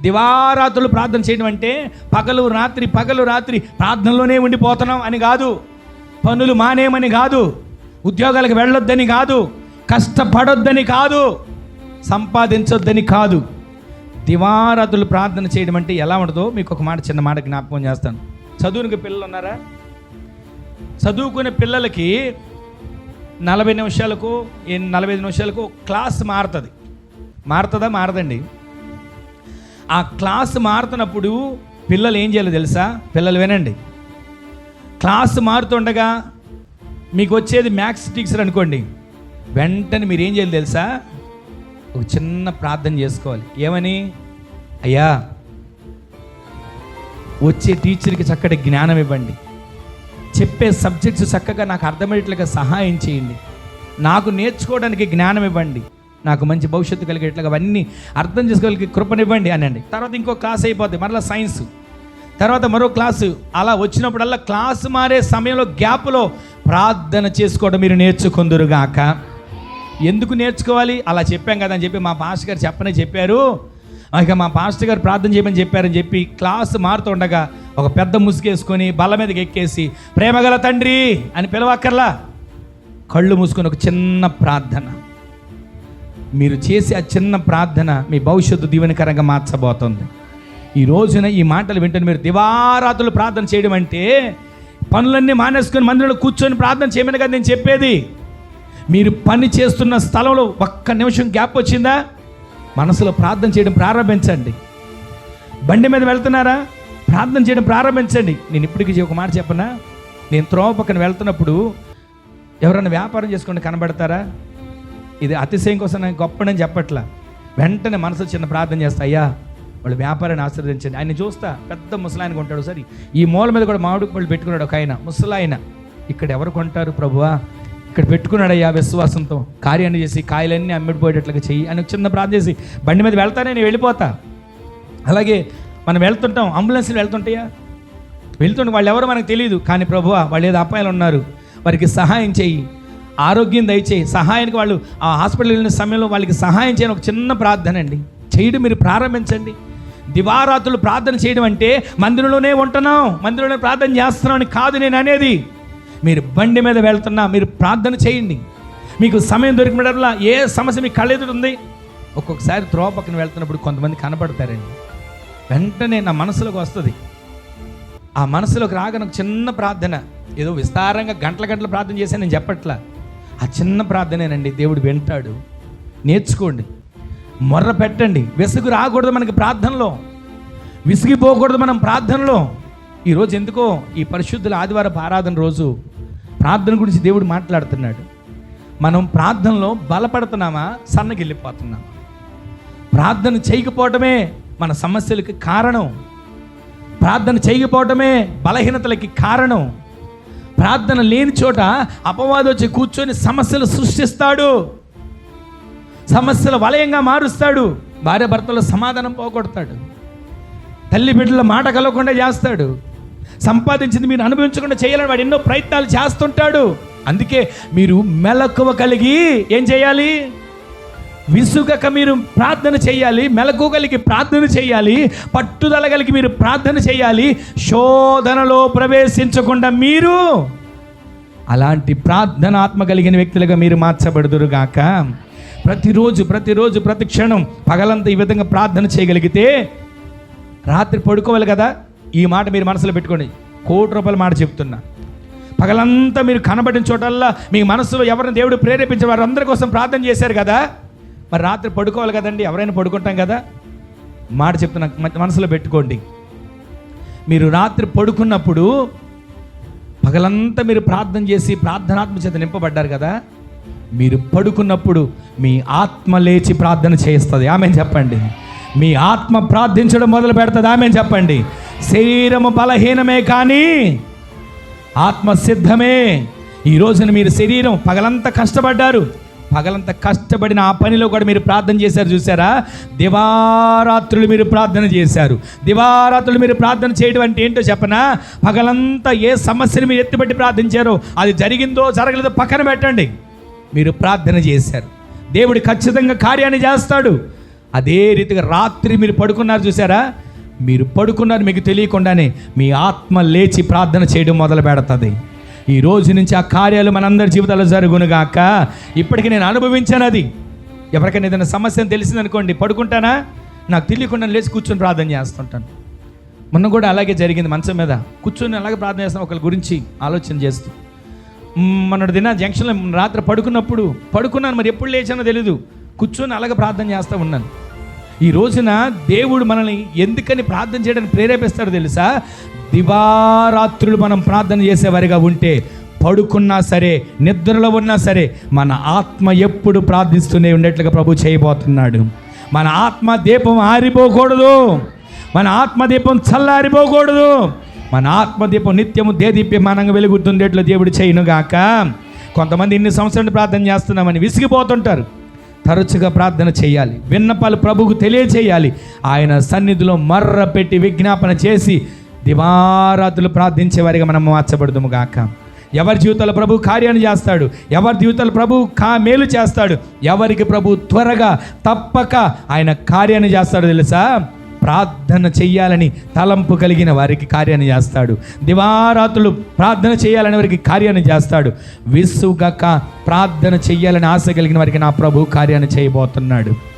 దివారాత్రులు ప్రార్థన చేయడం అంటే పగలు రాత్రి పగలు రాత్రి ప్రార్థనలోనే ఉండిపోతున్నాం అని కాదు. పనులు మానేమని కాదు. ఉద్యోగాలకు వెళ్ళొద్దని కాదు. కష్టపడొద్దని కాదు. సంపాదించొద్దని కాదు. దివారాతులు ప్రార్థన చేయడం అంటే ఎలా ఉండదో మీకు ఒక మాట చిన్న మాట జ్ఞాపకం చేస్తాను. చదువునికి పిల్లలు ఉన్నారా? చదువుకునే పిల్లలకి నలభై నిమిషాలకు నలభై ఐదు నిమిషాలకు క్లాస్ మారుతుంది. మారుతుందా? మారదండి. ఆ క్లాస్ మారుతున్నప్పుడు పిల్లలు ఏం చేయాలి తెలుసా? పిల్లలు వినండి. క్లాస్ మారుతుండగా మీకు వచ్చేది మ్యాథ్స్ టీచర్ అనుకోండి. వెంటనే మీరు ఏం చేయాలి తెలుసా? ఒక చిన్న ప్రార్థన చేసుకోవాలి. ఏమని? అయ్యా వచ్చే టీచర్కి చక్కటి జ్ఞానం ఇవ్వండి. చెప్పే సబ్జెక్ట్స్ చక్కగా నాకు అర్థమయ్యేట్లుగా సహాయం చేయండి. నాకు నేర్చుకోవడానికి జ్ఞానం ఇవ్వండి. నాకు మంచి భవిష్యత్తు కలిగేట్లుగా అవన్నీ అర్థం చేసుకోగలిగే కృపనివ్వండి అనండి తర్వాత ఇంకో క్లాస్ అయిపోద్ది మరలా సైన్స్ తర్వాత మరో క్లాసు అలా వచ్చినప్పుడల్లా క్లాసు మారే సమయంలో గ్యాప్లో ప్రార్థన చేసుకోవడం మీరు నేర్చుకుందురుగాక. ఎందుకు నేర్చుకోవాలి? అలా చెప్పాం కదా అని చెప్పి మా పాస్టర్ గారు చెప్పనే చెప్పారు. ఇక మా పాస్టర్ గారు ప్రార్థన చేయమని చెప్పారని చెప్పి క్లాస్ మారుతుండగా ఒక పెద్ద ముసుగేసుకొని బల్ల మీదకి ఎక్కేసి ప్రేమగల తండ్రి అని పిలవక్కర్లా. కళ్ళు మూసుకొని ఒక చిన్న ప్రార్థన. మీరు చేసే ఆ చిన్న ప్రార్థన మీ భవిష్యత్తు దీవెనకరంగా మార్చబోతుంది. ఈ రోజున ఈ మాటలు వింటున్న మీరు దివారాతులు ప్రార్థన చేయడం అంటే పనులన్నీ మానేసుకొని మందిరంలో కూర్చొని ప్రార్థన చేయమని కదా నేను చెప్పేది. మీరు పని చేస్తున్న స్థలంలో ఒక్క నిమిషం గ్యాప్ వచ్చిందా? మనసులో ప్రార్థన చేయడం ప్రారంభించండి. బండి మీద వెళ్తున్నారా? ప్రార్థన చేయడం ప్రారంభించండి. నేను ఇప్పటికీ ఒక మాట చెప్పనా? నేను త్రోవ పక్కన వెళ్తున్నప్పుడు ఎవరైనా వ్యాపారం చేసుకుని కనబడతారా? ఇది అతిశయం కోసం నేను గొప్పనని చెప్పట్లా. వెంటనే మనసు చిన్న ప్రార్థన చేస్తా అయ్యా వాళ్ళు వ్యాపారాన్ని ఆశీర్వదించండి ఆయన చూస్తా పెద్ద ముసలాయన కొంటాడు సరే ఈ మూల మీద కూడా మామిడి పళ్ళు పెట్టుకున్నాడు ఒక ఆయన ముసలాయన. ఇక్కడ ఎవరు కొంటారు ప్రభువా? ఇక్కడ పెట్టుకున్నాడయ్యా విశ్వాసంతో. కార్యాన్ని చేసి కాయలన్నీ అమ్మిడిపోయేటట్లుగా చెయ్యి. అని చిన్న ప్రార్థన చేసి బండి మీద వెళ్తానే నేను వెళ్ళిపోతా. అలాగే మనం వెళ్తుంటాం అంబులెన్స్లు వెళ్తుంటాయా? వెళ్తుంటే వాళ్ళు ఎవరో మనకు తెలియదు కానీ ప్రభువా వాళ్ళు ఏదో అపాయాలు ఉన్నారు. వారికి సహాయం చేయి ఆరోగ్యం దయచేయి. సహాయానికి వాళ్ళు ఆ హాస్పిటల్ వెళ్ళిన సమయంలో వాళ్ళకి సహాయం చేయని ఒక చిన్న ప్రార్థన అండి. చేయడం మీరు ప్రారంభించండి. దివారాత్రులు ప్రార్థన చేయడం అంటే మందిరంలోనే ఉంటున్నాం మందిరంలోనే ప్రార్థన చేస్తున్నాం అని కాదు నేను అనేది. మీరు బండి మీద వెళ్తున్నా మీరు ప్రార్థన చేయండి. మీకు సమయం దొరికినప్పుడల్లా ఏ సమస్య మీకు కళ్ళెదురు ఉంది ఒక్కొక్కసారి త్రోవ పక్కన వెళ్తున్నప్పుడు కొంతమంది కనపడతారండి. వెంటనే నా మనసులోకి వస్తుంది. ఆ మనసులోకి రాగానే ఒక చిన్న ప్రార్థన. ఏదో విస్తారంగా గంటల గంటల ప్రార్థన చేశాను నేను చెప్పట్లా. ఆ చిన్న ప్రార్థనేనండి. దేవుడు వింటాడు. నేర్చుకోండి. మొర్ర పెట్టండి. విసుగు రాకూడదు మనకి ప్రార్థనలో. విసిగిపోకూడదు మనం ప్రార్థనలో. ఈరోజు ఎందుకో ఈ పరిశుద్ధుల ఆదివారపు ఆరాధన రోజు ప్రార్థన గురించి దేవుడు మాట్లాడుతున్నాడు. మనం ప్రార్థనలో బలపడుతున్నామా? సన్నగిల్లిపోతున్నామా ప్రార్థన చేయకపోవటమే మన సమస్యలకి కారణం. ప్రార్థన చేయకపోవటమే బలహీనతలకి కారణం. ప్రార్థన లేని చోట అపవాదం వచ్చి కూర్చొని సమస్యలు సృష్టిస్తాడు. సమస్యల వలయంగా మారుస్తాడు. భార్య భర్తలో సమాధానం పోగొడతాడు. తల్లి బిడ్డల మాట కలవకుండా చేస్తాడు. సంపాదించింది మీరు అనుభవించకుండా చేయాలని వాడు ఎన్నో ప్రయత్నాలు చేస్తుంటాడు. అందుకే మీరు మెలకువ కలిగి ఏం చేయాలి? విసుగక మీరు ప్రార్థన చేయాలి మెలకుగలిగి ప్రార్థన చేయాలి పట్టుదల కలిగి మీరు ప్రార్థన చేయాలి శోధనలో ప్రవేశించకుండా మీరు అలాంటి ప్రార్థనాత్మ కలిగిన వ్యక్తులుగా మీరు మార్చబడుదురుగాక ప్రతిరోజు ప్రతిరోజు ప్రతి క్షణం పగలంతా ఈ విధంగా ప్రార్థన చేయగలిగితే రాత్రి పడుకోవాలి కదా ఈ మాట మీరు మనసులో పెట్టుకోండి. కోటి రూపాయల మాట చెప్తున్నా. పగలంతా మీరు కనబడిన చోటల్లా మీ మనసులో ఎవరిని దేవుడు ప్రేరేపించే వారందరి కోసం ప్రార్థన చేశారు కదా మరి రాత్రి పడుకోవాలి కదండి ఎవరైనా పడుకుంటాం కదా? మాట చెప్తున్నా మనసులో పెట్టుకోండి. మీరు రాత్రి పడుకున్నప్పుడు పగలంతా మీరు ప్రార్థన చేసి ప్రార్థనాత్మ చేత నింపబడ్డారు కదా? మీరు పడుకున్నప్పుడు మీ ఆత్మ లేచి ప్రార్థన చేస్తుంది ఆమె చెప్పండి. మీ ఆత్మ ప్రార్థించడం మొదలు పెడుతుంది. ఆమె చెప్పండి. శరీరము బలహీనమే కానీ ఆత్మ సిద్ధమే. ఈ రోజున మీరు శరీరం పగలంతా కష్టపడ్డారు. పగలంతా కష్టపడిన ఆ పనిలో కూడా మీరు ప్రార్థన చేశారు చూసారా దివారాత్రులు మీరు ప్రార్థన చేశారు. దివారాత్రులు మీరు ప్రార్థన చేయడం అంటే ఏంటో చెప్పనా? పగలంతా ఏ సమస్యను మీరు ఎత్తిపెట్టి ప్రార్థించారో అది జరిగిందో జరగలేదో పక్కన పెట్టండి. మీరు ప్రార్థన చేశారు. దేవుడు ఖచ్చితంగా కార్యాన్ని చేస్తాడు. అదే రీతిగా రాత్రి మీరు పడుకున్నారు చూసారా మీరు పడుకున్నారు మీకు తెలియకుండానే మీ ఆత్మ లేచి ప్రార్థన చేయడం మొదలు పెడుతుంది. ఈ రోజు నుంచి ఆ కార్యాలు మనందరి జీవితాల్లో జరుగునుగాక ఇప్పటికీ నేను అనుభవించాను అది. ఎవరికైనా ఏదైనా సమస్య అని తెలిసిందనుకోండి పడుకుంటానా? నాకు తెలియకుండా లేచి కూర్చొని ప్రార్థన చేస్తుంటాను. మొన్న కూడా అలాగే జరిగింది మంచం మీద. కూర్చొని అలాగే ప్రార్థన చేస్తాను ఒకరి గురించి ఆలోచన చేస్తూ. మ్, మొన్నటి దిన జంక్షన్లో రాత్రి పడుకున్నప్పుడు పడుకున్నాను మరి ఎప్పుడు లేచానో తెలీదు. కూర్చొని అలాగే ప్రార్థన చేస్తూ ఉన్నాను. ఈ రోజున దేవుడు మనల్ని ఎందుకని ప్రార్థన చేయడానికి ప్రేరేపిస్తాడో తెలుసా? దివారాత్రులు మనం ప్రార్థన చేసేవారిగా ఉంటే పడుకున్నా సరే నిద్రలో ఉన్నా సరే మన ఆత్మ ఎప్పుడు ప్రార్థిస్తూనే ఉండేట్లుగా ప్రభు చేయబోతున్నాడు. మన ఆత్మ దీపం ఆరిపోకూడదు. మన ఆత్మదీపం చల్లారిపోకూడదు. మన ఆత్మదీపం నిత్యము దేదీప్యమానంగా వెలుగుతుండేట్లు దేవుడు చేయనుగాక. కొంతమంది ఇన్ని సంవత్సరాలు ప్రార్థన చేస్తున్నామని విసిగిపోతుంటారు. తరచుగా ప్రార్థన చేయాలి. విన్నపాలు ప్రభుకు తెలియచేయాలి. ఆయన సన్నిధిలో మర్ర పెట్టి విజ్ఞాపన చేసి దివారాత్రులు ప్రార్థించే వారిగా మనం మార్చబడదుము గాక. ఎవరి జీవితాల ప్రభు కార్యాన్ని చేస్తాడు? ఎవరి జీవితాల ప్రభు కా మేలు చేస్తాడు? ఎవరికి ప్రభు త్వరగా తప్పక ఆయన కార్యాన్ని చేస్తాడు తెలుసా? ప్రార్థన చెయ్యాలని తలంపు కలిగిన వారికి కార్యాన్ని చేస్తాడు. దివారాత్రులు ప్రార్థన చేయాలని వారికి కార్యాన్ని చేస్తాడు. విసుగక ప్రార్థన చెయ్యాలని ఆశ కలిగిన వారికి నా ప్రభు కార్యాన్ని చేయబోతున్నాడు.